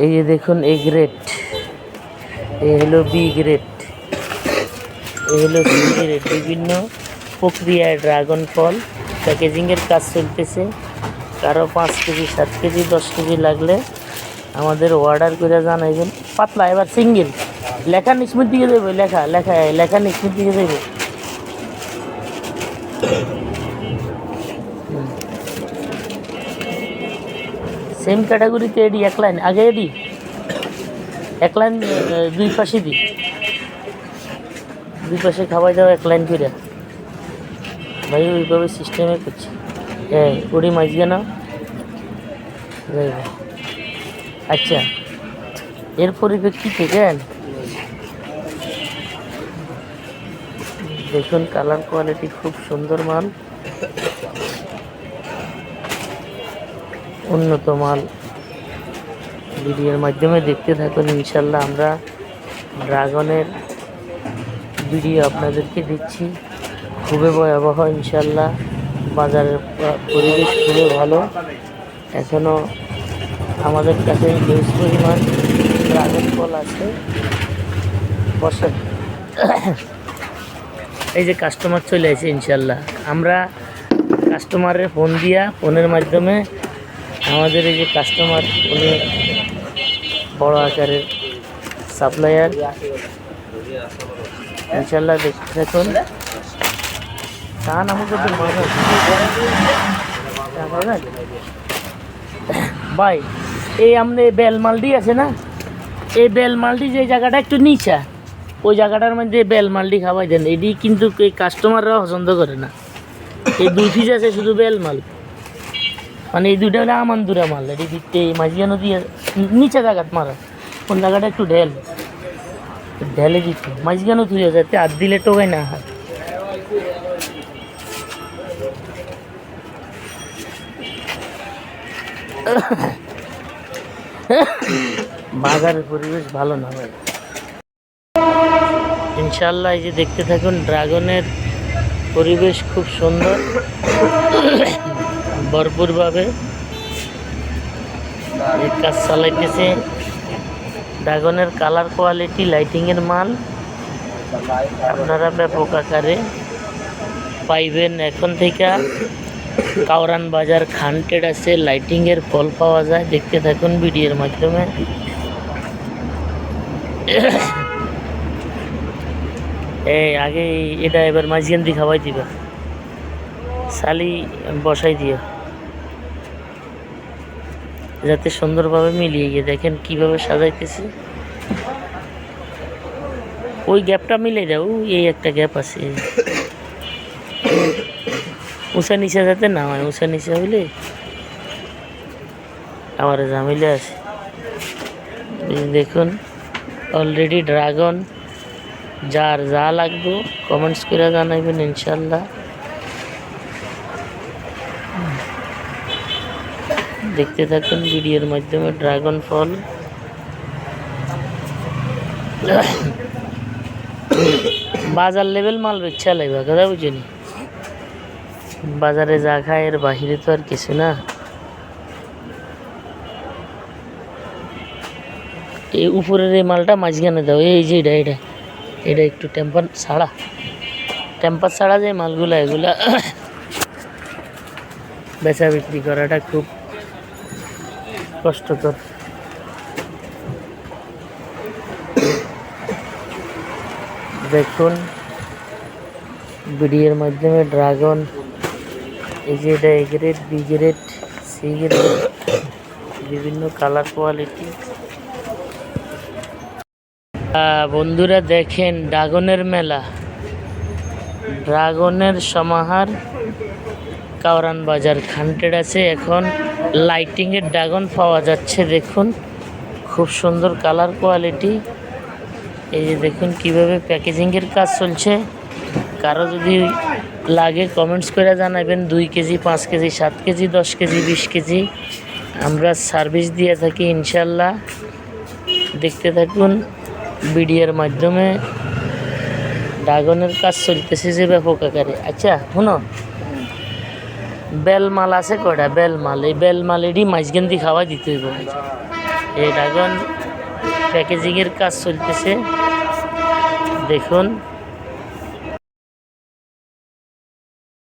এই যে দেখুন এ গ্রেড এই হলো বি গ্রেড এই হলো সি গ্রেড বিভিন্ন প্রক্রিয়ায় ড্রাগন ফল প্যাকেজিংয়ের কাজ চলতেছে। কারও পাঁচ কেজি, সাত কেজি, দশ কেজি লাগলে আমাদের অর্ডার করে জানাইবেন পাতলা, এবার সিঙ্গেল লেখা নিষ্মিত দিকে দেবে লেখা লেখা লেখা নিষ্মিত দিকে দেবে সেম ক্যাটাগরিতে এডি, এক লাইন। আগে এডি? এক লাইন দুই পাশে দি। দুই পাশে খাওয়াই দাও, এক লাইন করে ভাই, ওইভাবে সিস্টেমে করছি। হ্যাঁ কুড়ি মাঝিয়ে না আচ্ছা এর পরিপ্রেক্ষিতে কেন? দেখুন কালার কোয়ালিটি খুব সুন্দর মাল উন্নত মাল ভিডিওর মাধ্যমে দেখতে থাকুন। ইনশাল্লাহ আমরা ড্রাগনের ভিডিও আপনাদেরকে দিচ্ছি। খুবই ভয়াবহ ইনশাল্লাহ বাজারের পরিবেশ খুবই ভালো। এখনও আমাদের কাছে হিউজ পরিমাণ ড্রাগন ফল আছে। বসেন। এই যে কাস্টমার চলে আসে ইনশাল্লাহ আমরা কাস্টমারের ফোন দিয়া ফোনের মাধ্যমে আমাদের এই যে কাস্টমার উনি বড় আকারের সাপ্লায়ার ইনশাল্লাহ দেখুন কান আমাকে ভাই, এই আমনে বেলমালডি আছে না? এই বেলমালডি যে জায়গাটা একটু নিচা, ওই জায়গাটার মধ্যে বেলমালডি খাওয়াই দেন। এটি কিন্তু কাস্টমাররা পছন্দ করে না। এই দুই আছে শুধু বেলমাল মানে এই দুইটা হলে দূরে মাল এটি দিতে মাঝিয়া নদী নিচে জায়গাত মারা কোন জায়গাটা একটু ঢেল। ঢেলে দিতে। মাঝিয়া নদী হয়ে যাতে আর দিলে টোকাই না হয়। বাজারের পরিবেশ ভালো না ভাই। ইনশাল্লাহ এই যে দেখতে থাকুন, ড্রাগনের পরিবেশ খুব সুন্দর। ভরপুরভাবে কাজ চালাইতেছে। ড্রাগনের কালার কোয়ালিটি, লাইটিংয়ের মাল আপনারা ব্যাপক আকারে পাইবেন। এখন থেকে কাউরান বাজার খানটেড আছে, লাইটিংয়ের ফল পাওয়া যায়। দেখতে থাকুন ভিডিওর মাধ্যমে। এই আগে এটা এবার মাঝখান দিয়ে খাওয়াই দিবা। শালি বসাই দিও। যাতে সুন্দরভাবে মিলিয়ে গিয়ে দেখেন কীভাবে সাজাইতেছি। ওই গ্যাপটা মিলে দাও, এই একটা গ্যাপ আছে। উঁচা নিচে যাতে না হয়, উঁচা নিচে হইলে আমার ঝামেলা আছে। দেখুন অলরেডি ড্রাগন যার যা লাগবে কমেন্টস করে জানাইবেন ইনশাল্লাহ দেখতে থাকুন ভিডিওর মাধ্যমে ড্রাগন ফল। বাজার লেভেল মাল বেচা লাগবে, কথা বুঝিনি? বাজারে যা খায় এর বাহিরে তো আর কিছু না। এই উপরের এই মালটা মাঝখানে দাও, এই যে এটা এটা এটা একটু টেম্পার ছাড়া। টেম্পার ছাড়া যে মালগুলো, এগুলা বেচা বিক্রি করাটা খুব কষ্টকর। দেখুন, ভিডিওর মাধ্যমে ড্রাগন এই যে বি গ্রেড সি গ্রেড বিভিন্ন কালার কোয়ালিটি বন্ধুরা দেখেন, ড্রাগনের মেলা। ড্রাগনের সমাহার কাওরান বাজার। খান্টেড আছে এখন। লাইটিংয়ের ড্রাগন পাওয়া যাচ্ছে, দেখুন। খুব সুন্দর কালার কোয়ালিটি। এই যে দেখুন কীভাবে প্যাকেজিংয়ের কাজ চলছে। কারও যদি লাগে কমেন্টস করে জানাবেন, দুই কেজি, পাঁচ কেজি, সাত কেজি, দশ কেজি, বিশ কেজি। আমরা সার্ভিস দিয়ে থাকি, ইনশাল্লাহ। দেখতে থাকুন ভিডিওর মাধ্যমে। ড্রাগনের কাজ চলতেছে যে ব্যাপক আকারে। আচ্ছা শুনো। বেলমাল আছে কয়টা? বেলমাল। এই বেলমালেরই মাইজগেন দিয়ে খাওয়া দিতে হইব। এটা এখন প্যাকেজিংয়ের কাজ চলতেছে। দেখুন।